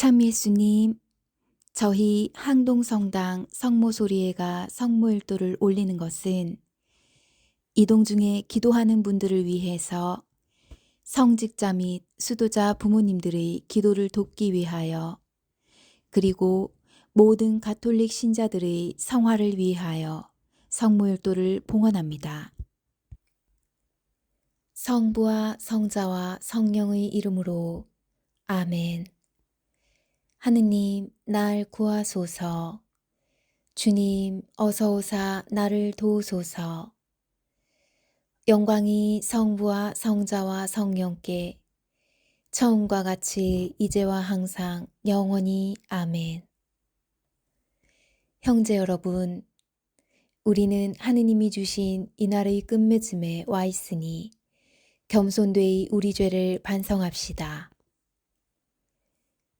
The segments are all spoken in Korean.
참 예수님, 저희 항동성당 성모소리회가 성모일도를 올리는 것은 이동 중에 기도하는 분들을 위해서 성직자 및 수도자 부모님들의 기도를 돕기 위하여 그리고 모든 가톨릭 신자들의 성화를 위하여 성모일도를 봉헌합니다. 성부와 성자와 성령의 이름으로 아멘. 하느님, 날 구하소서. 주님, 어서 오사 나를 도우소서. 영광이 성부와 성자와 성령께 처음과 같이 이제와 항상 영원히 아멘. 형제 여러분, 우리는 하느님이 주신 이날의 끝맺음에 와 있으니 겸손되이 우리 죄를 반성합시다.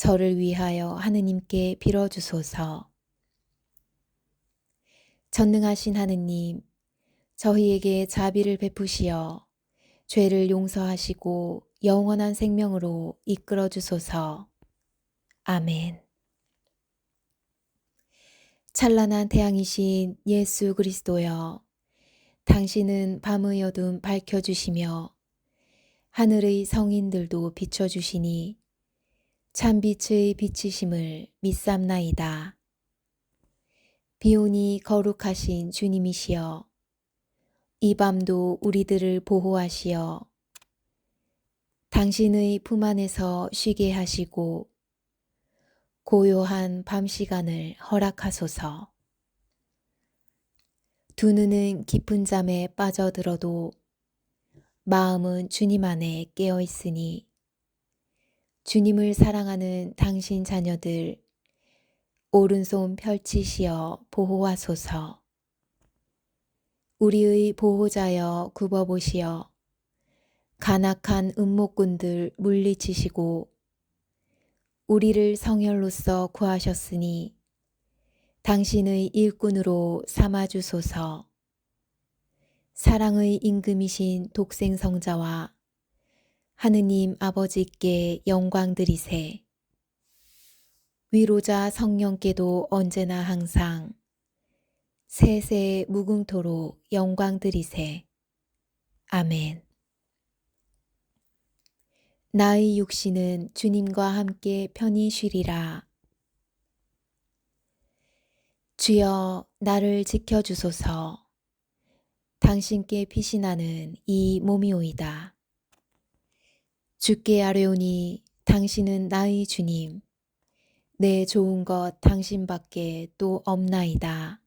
저를 위하여 하느님께 빌어주소서. 전능하신 하느님, 저희에게 자비를 베푸시어 죄를 용서하시고 영원한 생명으로 이끌어 주소서. 아멘. 찬란한 태양이신 예수 그리스도여, 당신은 밤의 어둠 밝혀주시며 하늘의 성인들도 비춰주시니 참빛의 비치심을 믿삼나이다. 비오니 거룩하신 주님이시여 이 밤도 우리들을 보호하시어 당신의 품 안에서 쉬게 하시고 고요한 밤 시간을 허락하소서. 두 눈은 깊은 잠에 빠져들어도 마음은 주님 안에 깨어 있으니 주님을 사랑하는 당신 자녀들 오른손 펼치시어 보호하소서. 우리의 보호자여 굽어보시어 간악한 음모꾼들 물리치시고 우리를 성혈로서 구하셨으니 당신의 일꾼으로 삼아주소서. 사랑의 임금이신 독생성자와 하느님 아버지께 영광 드리세. 위로자 성령께도 언제나 항상 세세 무궁토록 영광 드리세. 아멘. 나의 육신은 주님과 함께 편히 쉬리라. 주여 나를 지켜주소서. 당신께 피신하는 이 몸이오이다. 주께 아뢰오니 당신은 나의 주님, 내 좋은 것 당신밖에 또 없나이다.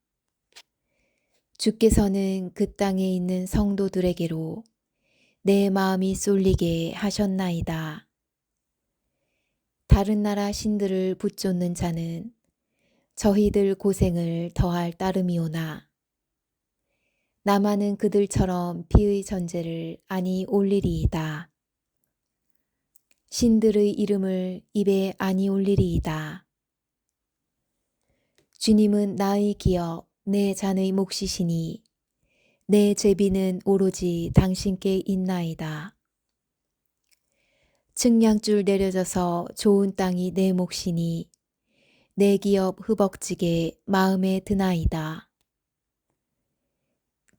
주께서는 그 땅에 있는 성도들에게로 내 마음이 쏠리게 하셨나이다. 다른 나라 신들을 붙쫓는 자는 저희들 고생을 더할 따름이오나 나만은 그들처럼 피의 전제를 아니 올리리이다. 신들의 이름을 입에 아니 올리리이다. 주님은 나의 기업, 내 잔의 몫이시니 내 제비는 오로지 당신께 있나이다. 측량줄 내려져서 좋은 땅이 내 몫이니 내 기업 흐벅지게 마음에 드나이다.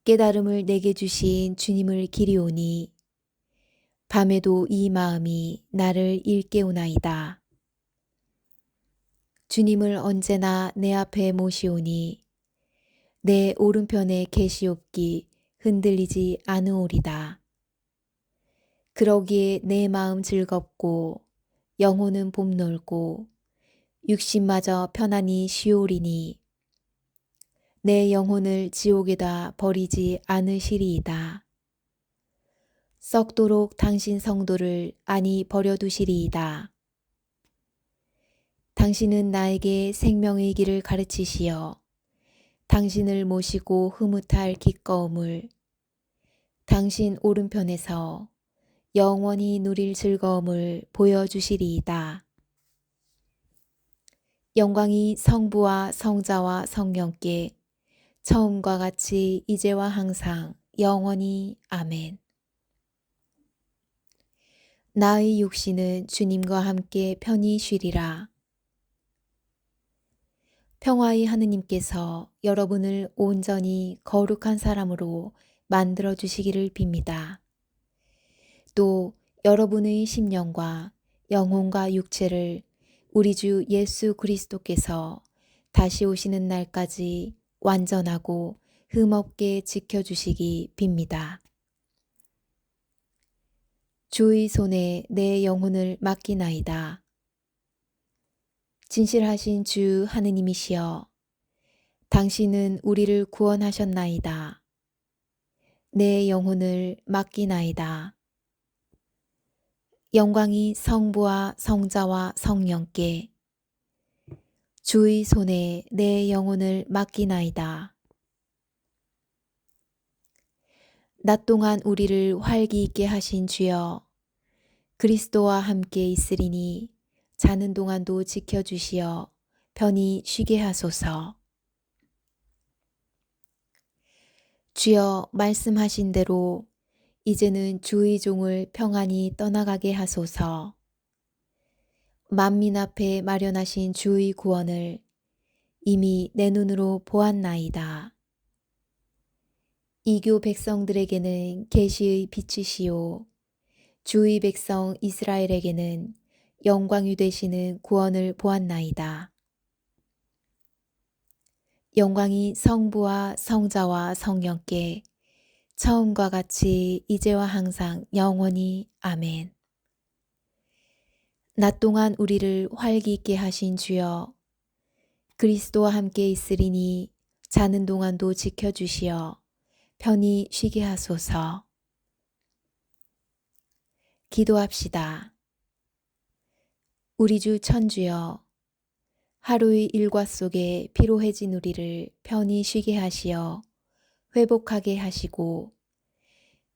깨달음을 내게 주신 주님을 기리오니 밤에도 이 마음이 나를 일깨우나이다. 주님을 언제나 내 앞에 모시오니 내 오른편에 계시옵기 흔들리지 않으오리다. 그러기에 내 마음 즐겁고 영혼은 봄놀고 육신마저 편안히 쉬오리니 내 영혼을 지옥에다 버리지 않으시리이다. 썩도록 당신 성도를 아니 버려두시리이다. 당신은 나에게 생명의 길을 가르치시어 당신을 모시고 흐뭇할 기꺼움을 당신 오른편에서 영원히 누릴 즐거움을 보여주시리이다. 영광이 성부와 성자와 성령께 처음과 같이 이제와 항상 영원히 아멘. 나의 육신은 주님과 함께 편히 쉬리라. 평화의 하느님께서 여러분을 온전히 거룩한 사람으로 만들어 주시기를 빕니다. 또 여러분의 심령과 영혼과 육체를 우리 주 예수 그리스도께서 다시 오시는 날까지 완전하고 흠없게 지켜주시기 빕니다. 주의 손에 내 영혼을 맡기나이다. 진실하신 주 하느님이시여, 당신은 우리를 구원하셨나이다. 내 영혼을 맡기나이다. 영광이 성부와 성자와 성령께 주의 손에 내 영혼을 맡기나이다. 낮 동안 우리를 활기 있게 하신 주여, 그리스도와 함께 있으리니 자는 동안도 지켜주시어 편히 쉬게 하소서. 주여 말씀하신 대로 이제는 주의 종을 평안히 떠나가게 하소서. 만민 앞에 마련하신 주의 구원을 이미 내 눈으로 보았나이다. 이교 백성들에게는 계시의 빛이시오. 주의 백성 이스라엘에게는 영광이 되시는 구원을 보았나이다. 영광이 성부와 성자와 성령께 처음과 같이 이제와 항상 영원히 아멘. 낮 동안 우리를 활기 있게 하신 주여 그리스도와 함께 있으리니 자는 동안도 지켜주시어 편히 쉬게 하소서. 기도합시다. 우리 주 천주여, 하루의 일과 속에 피로해진 우리를 편히 쉬게 하시어 회복하게 하시고,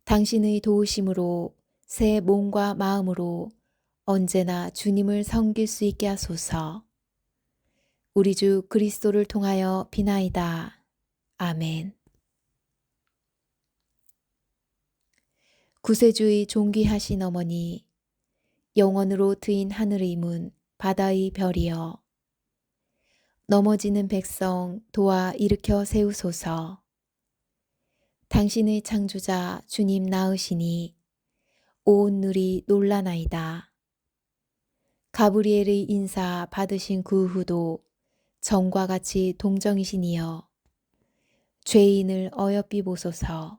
당신의 도우심으로 새 몸과 마음으로 언제나 주님을 섬길 수 있게 하소서. 우리 주 그리스도를 통하여 비나이다. 아멘. 구세주의 존귀하신 어머니, 영원으로 트인 하늘의 문, 바다의 별이여. 넘어지는 백성 도와 일으켜 세우소서. 당신의 창조자 주님 나으시니 온 누리 놀라나이다. 가브리엘의 인사 받으신 그 후도 정과 같이 동정이시니여. 죄인을 어여삐 보소서.